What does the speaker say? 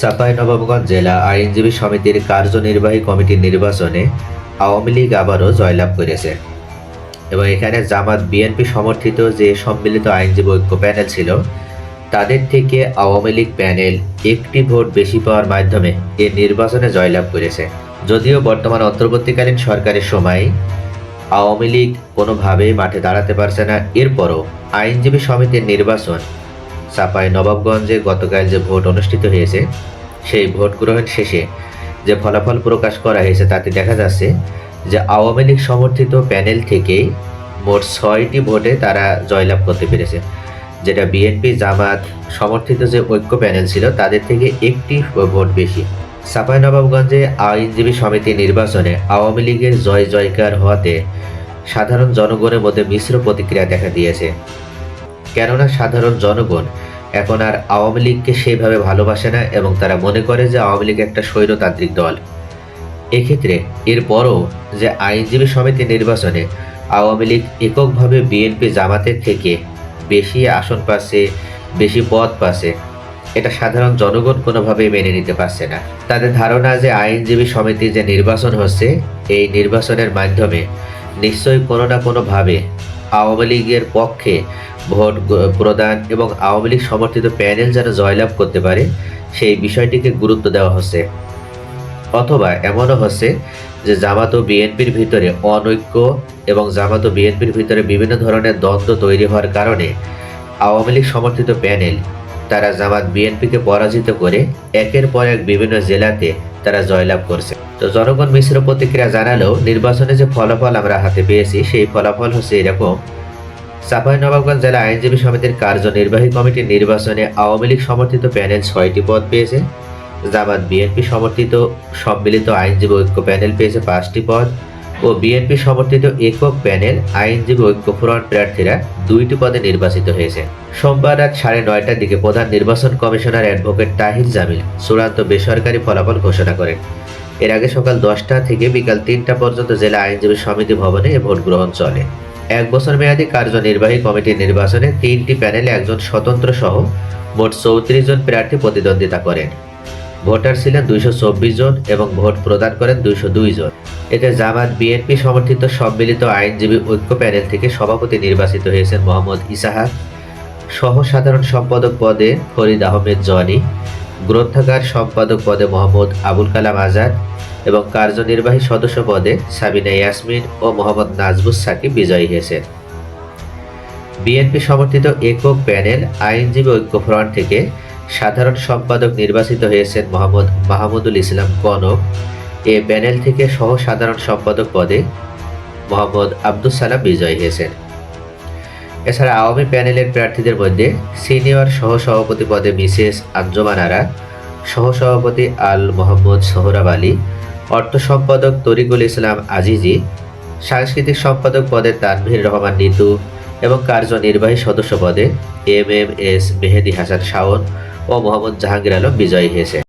চাঁপাইনবাবগঞ্জ জেলা আইনজীবী সমিতির কার্যনির্বাহী কমিটির নির্বাচনে আওয়ামী লীগ আবারও জয়লাভ করেছে। এবং এখানে জামাত বিএনপি সমর্থিত যে সম্মিলিত আইনজীবী ঐক্য প্যানেল ছিল, তাদের থেকে আওয়ামী লীগ প্যানেল একটি ভোট বেশি পাওয়ার মাধ্যমে এ নির্বাচনে জয়লাভ করেছে। যদিও বর্তমান অন্তর্বর্তীকালীন সরকারের সময় আওয়ামী লীগ কোনোভাবেই মাঠে দাঁড়াতে পারছে না। এরপরও আইনজীবী সমিতির নির্বাচন চাপাই নবাবগঞ্জে গতকাল যে ভোট অনুষ্ঠিত হয়েছে, সেই ভোট গ্রহণ শেষে যে ফলাফল প্রকাশ করা হয়েছে তাতে দেখা যাচ্ছে যে আওয়ামী লীগ সমর্থিত প্যানেল থেকেই মোট ছয়টি ভোটে তারা জয়লাভ করতে পেরেছে। যেটা বিএনপি, জামাত সমর্থিত যে ঐক্য প্যানেল ছিল, তাদের থেকে একটি ভোট বেশি। চাঁপাইনবাবগঞ্জে আইনজীবী সমিতি নির্বাচনে আওয়ামী লীগের জয় জয়কার হওয়াতে সাধারণ জনগণের মধ্যে মিশ্র প্রতিক্রিয়া দেখা দিয়েছে। কেননা সাধারণ জনগণ এখন আর আওয়ামী লীগকে সেইভাবে ভালোবাসে না এবং তারা মনে করে যে আওয়ামী লীগ একটা স্বৈরতান্ত্রিক দল। এক্ষেত্রে এরপরও যে আইনজীবী সমিতি নির্বাচনে আওয়ামী লীগ এককভাবে বিএনপি জামাতের থেকে বেশি আসন পাচ্ছে, বেশি পদ পাচ্ছে, এটা সাধারণ জনগণ কোনোভাবেই মেনে নিতে পারছে না। তাদের ধারণা যে আইনজীবী সমিতি যে নির্বাচন হচ্ছে, এই নির্বাচনের মাধ্যমে নিশ্চয়ই কোনো না কোনোভাবে আওয়ামী লীগের পক্ষে ভোট প্রদান এবং আওয়ামী লীগ সমর্থিত প্যানেল যেন জয়লাভ করতে পারে, সেই বিষয়টিকে গুরুত্ব দেওয়া হচ্ছে। অথবা এমনও হচ্ছে যে জামাত ও বিএনপির ভিতরে অনৈক্য এবং জামাত ও বিএনপির ভিতরে বিভিন্ন ধরনের দ্বন্দ্ব তৈরি হওয়ার কারণে আওয়ামী লীগ সমর্থিত প্যানেল তারা জামাত বিএনপিকে পরাজিত করে একের পর এক বিভিন্ন জেলাতে তারা জয়লাভ করছে। তো জনগণ মিশ্র প্রতিক্রিয়া জানালেও নির্বাচনে যে ফলাফল আমরা হাতে পেয়েছি, সেই ফলাফল হচ্ছে এরকম। চাঁপাইনবাবগঞ্জ জেলা আইনজীবী সমিতির কার্যনির্বাহী কমিটির নির্বাচনে আওয়ামী লীগ সমর্থিত প্যানেল ছয়টি পদ পেয়েছে। জামাত বিএনপি সমর্থিত সম্মিলিত আইনজীবী ঐক্য প্যানেল পেয়েছে পাঁচটি পদ। ও বিএনপি সমর্থিত একক প্যানেল আইনজীবী ঐক্য ফ্রন্ট প্রার্থীরা দুইটি পদে নির্বাচিত হয়েছে। সোমবার রাত সাড়ে নয়টার দিকে প্রধান নির্বাচন কমিশনার অ্যাডভোকেট তাহির জামিল চূড়ান্ত বেসরকারি ফলাফল ঘোষণা করেন। এর আগে সকাল দশটা থেকে বিকাল তিনটা পর্যন্ত জেলা আইনজীবী সমিতি ভবনে ভোট গ্রহণ চলে। এক বছর মেয়াদী কার্যনির্বাহী কমিটির নির্বাচনে তিনটি প্যানেলে একজন স্বতন্ত্র সহ মোট চৌত্রিশ জন প্রার্থী প্রতিদ্বন্দ্বিতা করেন। ভোটার ছিলেন দুইশো চব্বিশ জন এবং ভোট প্রদান করেন দুইশো দুই জন। এতে জামাত, বিএনপি সমর্থিত সম্মিলিত আইনজীবী ঐক্য প্যানেল থেকে সভাপতি নির্বাচিত হয়েছেন মোহাম্মদ ইসাহাক সহ সাধারণ সম্পাদক পদে ফরিদ আহমেদ জনি, গ্রন্থাগার সম্পাদক পদে মোহাম্মদ আবুল কালাম আজাদ এবং কার্যনির্বাহী সদস্য পদে সাবিনা ইয়াসমিন ও মোহাম্মদ নাজবুস সাকিব বিজয়ী হয়েছেন। বিএনপি সমর্থিত একক প্যানেল আইনজীবী ঐক্য ফ্রন্ট থেকে সাধারণ সম্পাদক নির্বাচিত হয়েছেন মোহাম্মদ মাহমুদুল ইসলাম কনক। এ প্যানেল থেকে সহ সাধারণ সম্পাদক পদে মোহাম্মদ আব্দুল সালাম বিজয়ী হয়েছেন। এছাড়া আওয়ামী প্যানেলের প্রার্থীদের মধ্যে সিনিয়র সহসভাপতি পদে মিসেস আঞ্জুমান আরা, সহসভাপতি আল মোহাম্মদ সোহরাব আলী, অর্থ সম্পাদক তরিকুল ইসলাম আজিজি, সাংস্কৃতিক সম্পাদক পদে তানভীর রহমান নিতু এবং কার্যনির্বাহী সদস্য পদে M M S Mehedi Hasan Shawon ও মোহাম্মদ জাহাঙ্গীর আলম বিজয়ী হয়েছে।